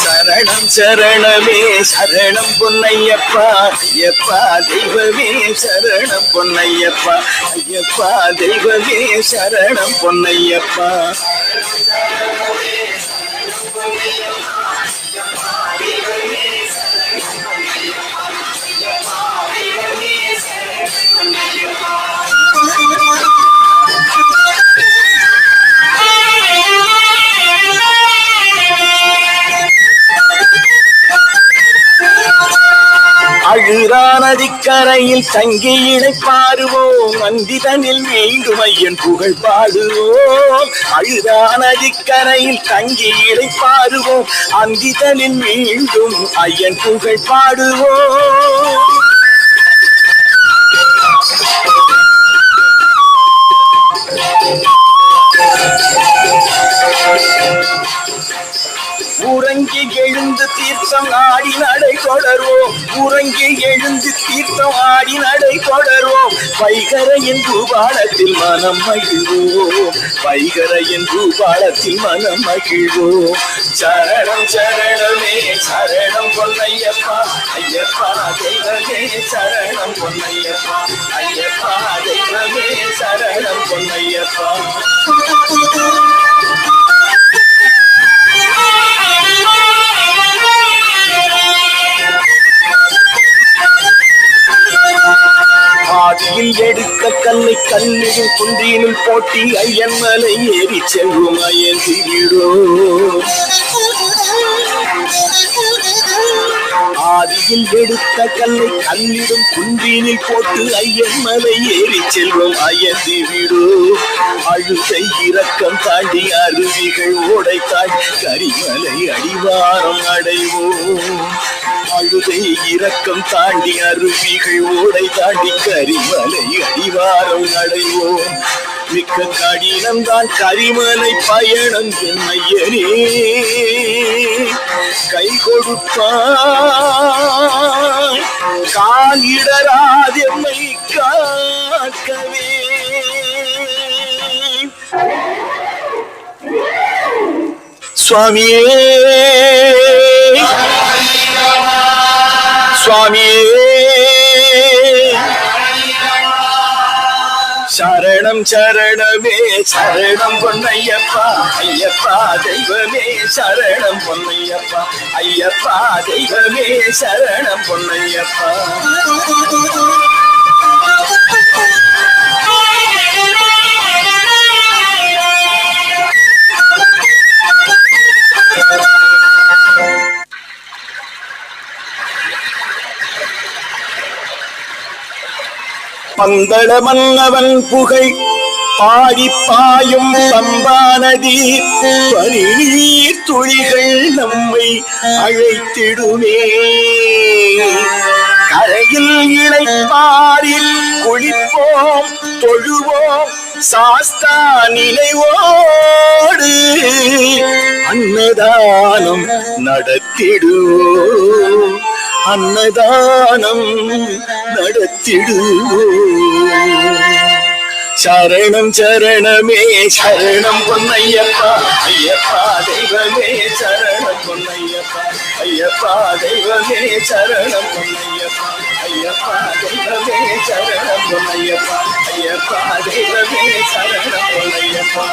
சரணம் சரணமே சரணம் பொன்னையப்பா ஐயப்பா தெய்வமே சரணம் பொன்னையப்பா ஐயப்பா தெய்வமே சரணம் பொன்னையப்பா. கங்கா நதிக்கரையில் தங்கி இணைப்பாருவோம் அந்திதனில் மீண்டும் புகழ் பாடுவோம். அழுதா நதிக்கரையில் தங்கி இணைப்பாருவோம் அந்திதனில் மீண்டும் ஐயன் புகழ் பாடுவோம். தீர்த்தம் ஆடி நடை தொடர்வோம். உறங்கி எழுந்து தீர்த்தம் ஆடி நடை தொடர்வோம். வைகரையின் பூபாலத்தில் மனம் மகிழ்வோம். வைகரையின் பூபாலத்தில் மனம் மகிழ்வோம். சரணம் சரணமே சரணம் பொன்னையப்பா ஐயப்பா தெய்வமே சரணம் பொன்னையப்பா ஐயப்பா தெய்வமே சரணம் பொன்னையப்பா. ஆதியில் எடுக்க கல்லை கல்லிடும் குன்றினுள் போட்டி ஐயன் மலை ஏறி செல்வோம் ஐயன் ஆதியில் எடுத்த கல்லை கல்லிடும் குன்றியினில் போட்டு ஐயன் மலை ஏறி செல்வோம் ஐயன் திவிடோ அழுதை இரக்கம் தாண்டி அருவிகள் ஓடை தாண்டி கரிமலை அடிவாரம் அடைவோம். அழுதை இரக்கம் தாண்டி அருவிகள் ஓடை தாண்டி கரிமலை அடிவாரம் அடைவோம். மிக்க கடினம்தான் கரிமலை பயணம் ஐயனே கை கொடுப்பாய் காலிடராதெம்மை காக்கவே. சுவாமியே சுவாமியே. சரணம் சரணமே சரணம் பொன்னையப்பா ஐயப்பா தெய்வமே சரணம் பொன்னையப்பா ஐயப்பா தெய்வமே சரணம் பொன்னையப்பா. பந்தள மன்னவன் புகை. பாடி பாயும் பம்பா பனிநீர் துளிகள் நம்மை அழைத்திடுமே. கரையில் இணைப்பாரில் குளிப்போம் தொழுவோம் சாஸ்தா நினைவோடு அன்னதானம் நடத்திடுவோம். அன்னதானம் நடத்திடுவோம். சரணம் சரணமே சரணம் பொன்னையப்பா ஐயப்பா தெய்வமே சரணம் பொன்னையப்பா ஐயப்பா தெய்வமே சரணம் பொன்னையப்பா ஐயப்பா தெய்வமே சரணம் பொன்னையப்பா ஐயப்பா தெய்வமே சரணம் பொன்னையப்பா.